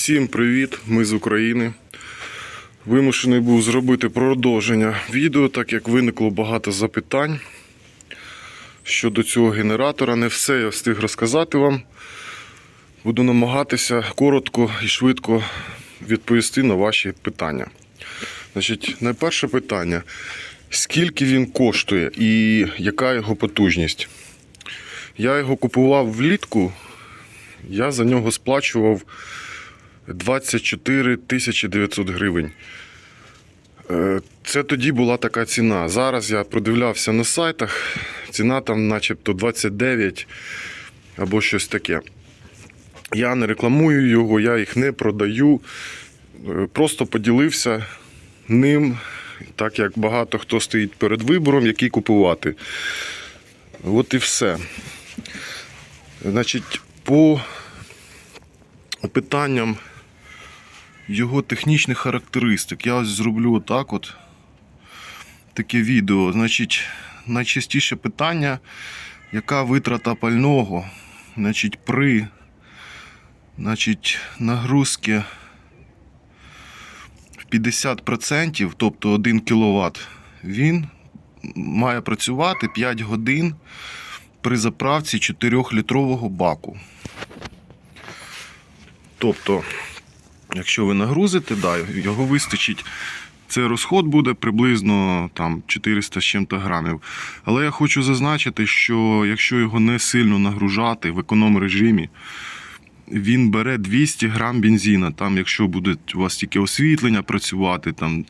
Всім привіт! Ми з України. Вимушений був зробити продовження відео, так як виникло багато запитань щодо цього генератора. Не все я встиг розказати вам. Буду намагатися коротко і швидко відповісти на ваші питання. Значить, найперше питання: скільки він коштує і яка його потужність? Я його купував влітку, я за нього сплачував 24 тисячі 900 гривень. Е, Це тоді була така ціна. Зараз я продивлявся на сайтах, ціна там начебто 29 або щось таке. Я не рекламую його, я їх не продаю. Е, Просто поділився ним, так як багато хто стоїть перед вибором, який купувати. От і все. Значить, по питанням його технічних характеристик. Я ось зроблю отак от таке відео. Значить, найчастіше питання, яка витрата пального, значить, при значить, нагрузки в 50%, тобто 1 кВт, він має працювати 5 годин при заправці 4-літрового баку. Тобто, якщо ви нагрузите, да, його вистачить. Цей розход буде приблизно там 400 з чим-то грамів. Але я хочу зазначити, що якщо його не сильно нагружати в економ режимі, він бере 200 грам бензина. Там, якщо буде у вас тільки освітлення працювати, там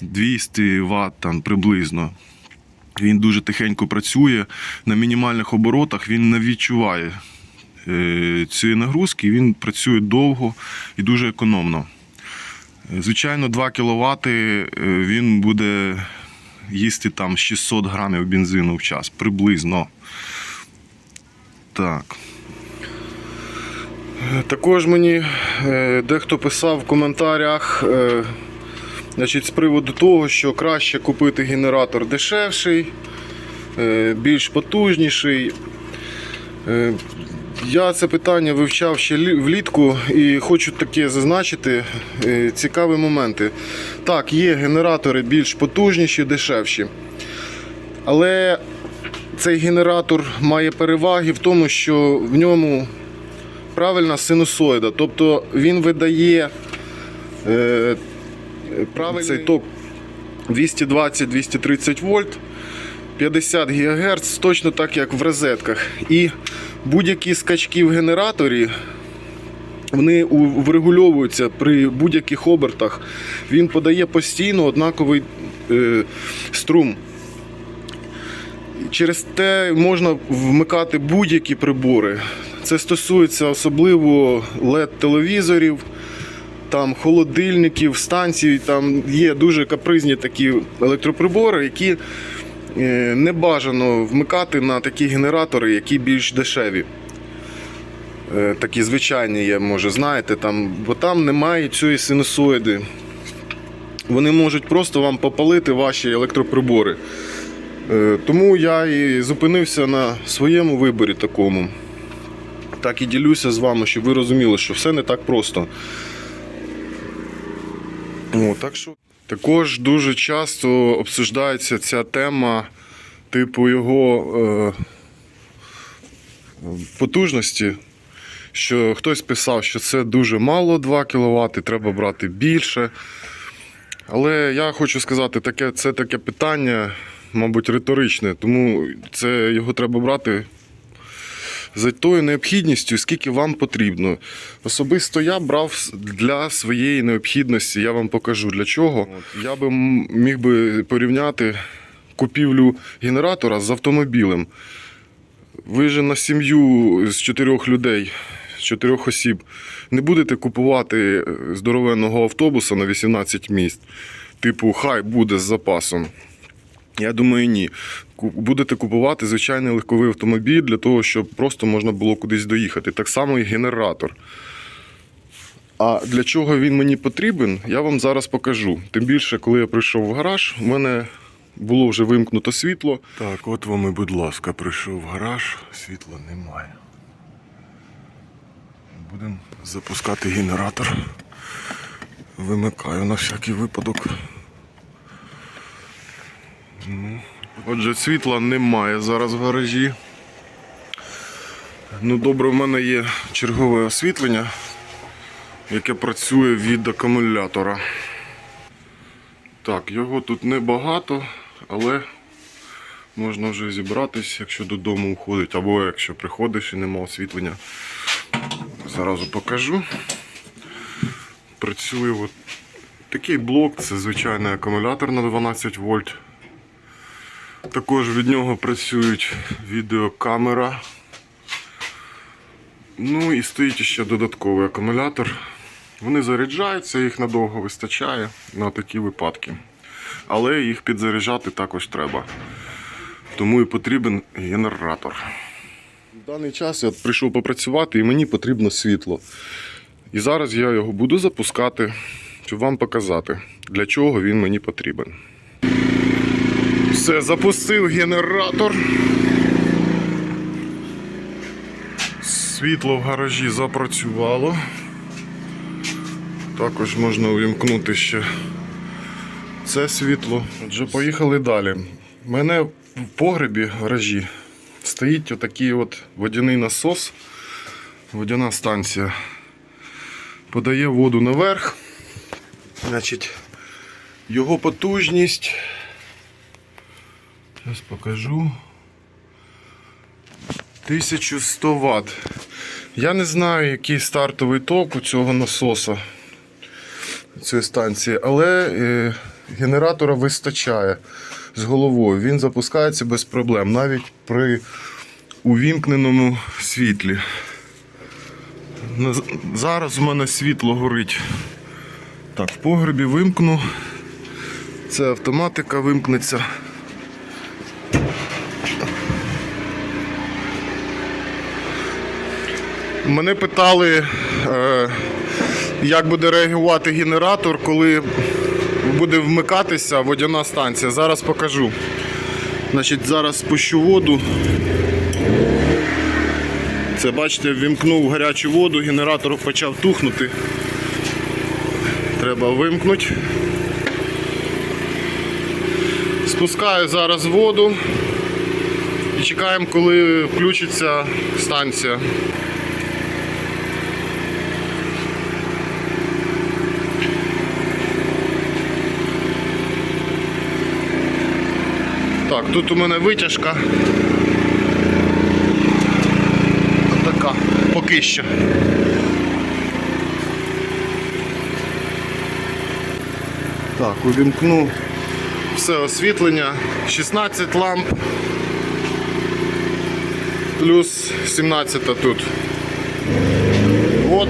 200 Вт там, приблизно. Він дуже тихенько працює. На мінімальних оборотах він не відчуває цієї нагрузки, він працює довго і дуже економно. Е, Звичайно, 2 кВт він буде їсти там 600 грамів бензину в час, приблизно. Так. Е, Також мені е, дехто писав в коментарях е, значить, з приводу того, що краще купити генератор дешевший, е, більш потужніший. Я це питання вивчав ще влітку і хочу таке зазначити е, цікаві моменти. Так, є генератори більш потужніші, дешевші. Але цей генератор має переваги в тому, що в ньому правильна синусоїда. Тобто він видає е, правильний цей ток 220-230 вольт. 50 ГГц, точно так як в розетках. І будь-які скачки в генераторі вони врегульовуються при будь-яких обертах. Він подає постійно однаковий е, струм. Через те можна вмикати будь-які прибори. Це стосується особливо LED-телевізорів, там холодильників, станцій. Там є дуже капризні такі електроприбори, які не бажано вмикати на такі генератори, які більш дешеві. Е, Такі звичайні є, може, знаєте, там, бо там немає цієї синусоїди. Вони можуть просто вам попалити ваші електроприбори. Е, Тому я і зупинився на своєму виборі такому. Так і ділюся з вами, щоб ви розуміли, що все не так просто. О, так що... Також дуже часто обсуждається ця тема, типу його е, потужності. Що хтось писав, що це дуже мало 2 кВт, треба брати більше. Але я хочу сказати, таке, це таке питання, мабуть, риторичне, тому це його треба брати за тою необхідністю, скільки вам потрібно. Особисто я брав для своєї необхідності, я вам покажу для чого. От, я би міг би порівняти купівлю генератора з автомобілем. Ви же на сім'ю з чотирьох людей, з чотирьох осіб, не будете купувати е, здоровенного автобуса на 18 місць. Типу, хай буде з запасом. Я думаю, ні. Будете купувати звичайний легковий автомобіль для того, щоб просто можна було кудись доїхати. Так само і генератор. А для чого він мені потрібен, я вам зараз покажу. Тим більше, коли я прийшов в гараж, у мене було вже вимкнуто світло. Так, от вам і, будь ласка, прийшов в гараж, світла немає. Будемо запускати генератор. Вимикаю на всякий випадок. Отже, світла немає зараз в гаражі. Ну, добре, в мене є чергове освітлення, яке працює від акумулятора. Так, його тут небагато, але можна вже зібратись, якщо додому уходить, або якщо приходиш і нема освітлення. Зразу покажу. Працює от такий блок, це звичайний акумулятор на 12 вольт. Також від нього працюють відеокамера. Ну і стоїть ще додатковий акумулятор. Вони заряджаються, їх надовго вистачає на такі випадки. Але їх підзаряджати також треба. Тому і потрібен генератор. В даний час я прийшов попрацювати і мені потрібно світло. І зараз я його буду запускати, щоб вам показати, для чого він мені потрібен. Все, запустив генератор. Світло в гаражі запрацювало. Також можна увімкнути ще це світло. Отже, поїхали далі. У мене в погребі в гаражі стоїть отакий от водяний насос, водяна станція. Подає воду наверх. Значить, його потужність. Зараз покажу. 1100 Вт. Я не знаю, який стартовий ток у цього насоса цієї станції, але е, генератора вистачає з головою. Він запускається без проблем, навіть при увімкненому світлі. Зараз у мене світло горить. Так, в погребі вимкну. Це автоматика вимкнеться. Мене питали, е, як буде реагувати генератор, коли буде вмикатися водяна станція. Зараз покажу. Значить, зараз спущу воду. Це бачите, вімкнув гарячу воду, генератор почав тухнути. Треба вимкнути. Спускаю зараз воду і чекаємо, коли включиться станція. Так, тут у мене витяжка. Така, поки що. Так, увімкну все освітлення. 16 ламп. Плюс 17 тут. От.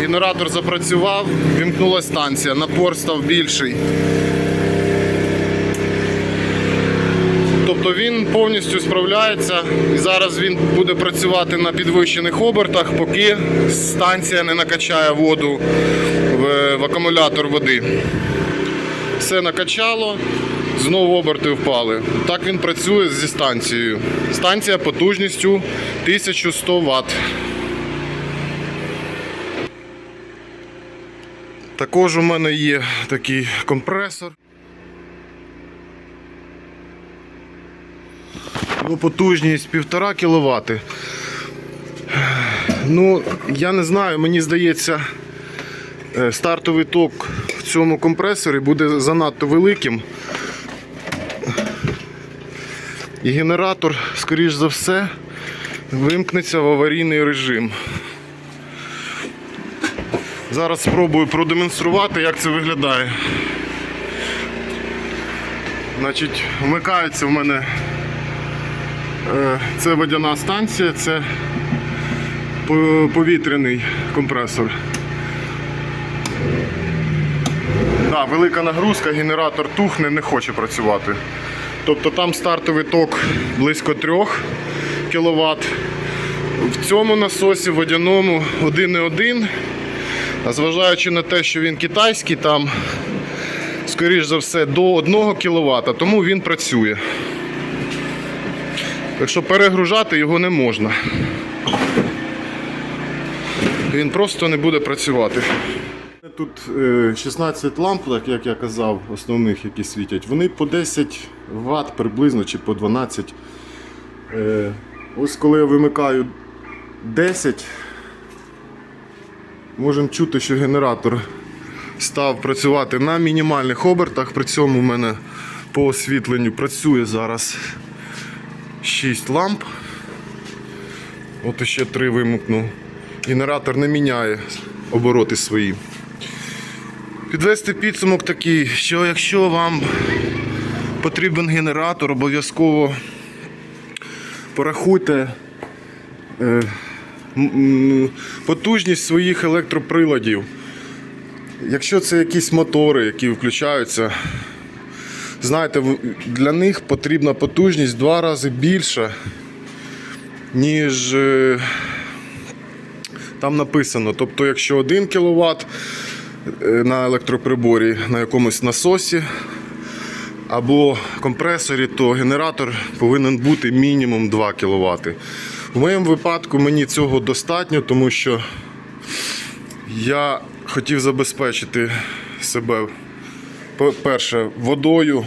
Генератор запрацював, вімкнулася станція, напор став більший. Тобто він повністю справляється і зараз він буде працювати на підвищених обертах, поки станція не накачає воду в, в акумулятор води. Все накачало, знову оберти впали. Так він працює зі станцією. Станція потужністю 1100 Вт. Також у мене є такий компресор. Його потужність 1,5 кВт. Ну, я не знаю, мені здається, е, стартовий ток в цьому компресорі буде занадто великим. І генератор, скоріш за все, вимкнеться в аварійний режим. Зараз спробую продемонструвати, як це виглядає. Значить, вмикається в мене Це водяна станція, це повітряний компресор. Да, велика нагрузка, генератор тухне, не хоче працювати. Тобто там стартовий ток близько 3 кВт. В цьому насосі водяному 1,1. А зважаючи на те, що він китайський, там, скоріш за все, до 1 кВт, тому він працює. Так що перегружати його не можна. він просто не буде працювати. Тут е, 16 ламп, як я казав, основних, які світять, вони по 10 Вт приблизно чи по 12. Е, Ось коли я вимикаю 10, можемо чути, що генератор став працювати на мінімальних обертах. При цьому в мене по освітленню працює зараз 6 ламп. От ще 3 вимкну. Генератор не міняє обороти свої. Підвести підсумок такий, що якщо вам потрібен генератор, обов'язково порахуйте е, потужність своїх електроприладів. Якщо це якісь мотори, які включаються, знаєте, для них потрібна потужність два рази більша, ніж е, там написано. Тобто, якщо 1 кВт на електроприборі на якомусь насосі або компресорі, то генератор повинен бути мінімум 2 кВт. В моєму випадку мені цього достатньо, тому що я хотів забезпечити себе, по-перше, водою,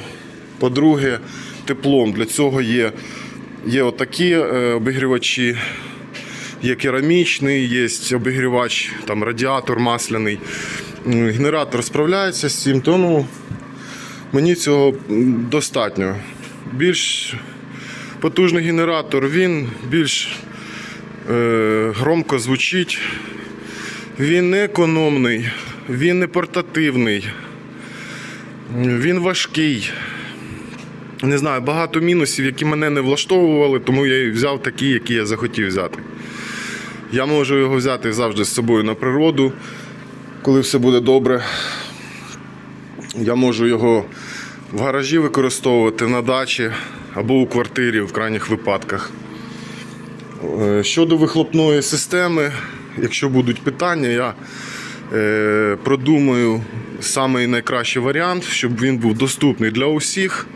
по-друге, теплом. Для цього є, є отакі е, обігрівачі, є керамічний, є обігрівач, там радіатор масляний. Генератор справляється з цим, тому мені цього достатньо. Більш потужний генератор, він більш е, громко звучить. Він не економний, він не портативний, він важкий. Не знаю, багато мінусів, які мене не влаштовували, тому я і взяв такі, які я захотів взяти. Я можу його взяти завжди з собою на природу, коли все буде добре. Я можу його в гаражі використовувати на дачі або у квартирі в крайніх випадках. Е, Щодо вихлопної системи, якщо будуть питання, я продумаю самий найкращий варіант, щоб він був доступний для усіх.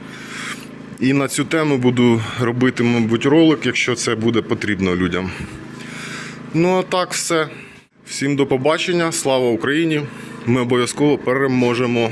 І на цю тему буду робити, мабуть, ролик, якщо це буде потрібно людям. Ну а так все. Всім до побачення. Слава Україні! Ми обов'язково переможемо.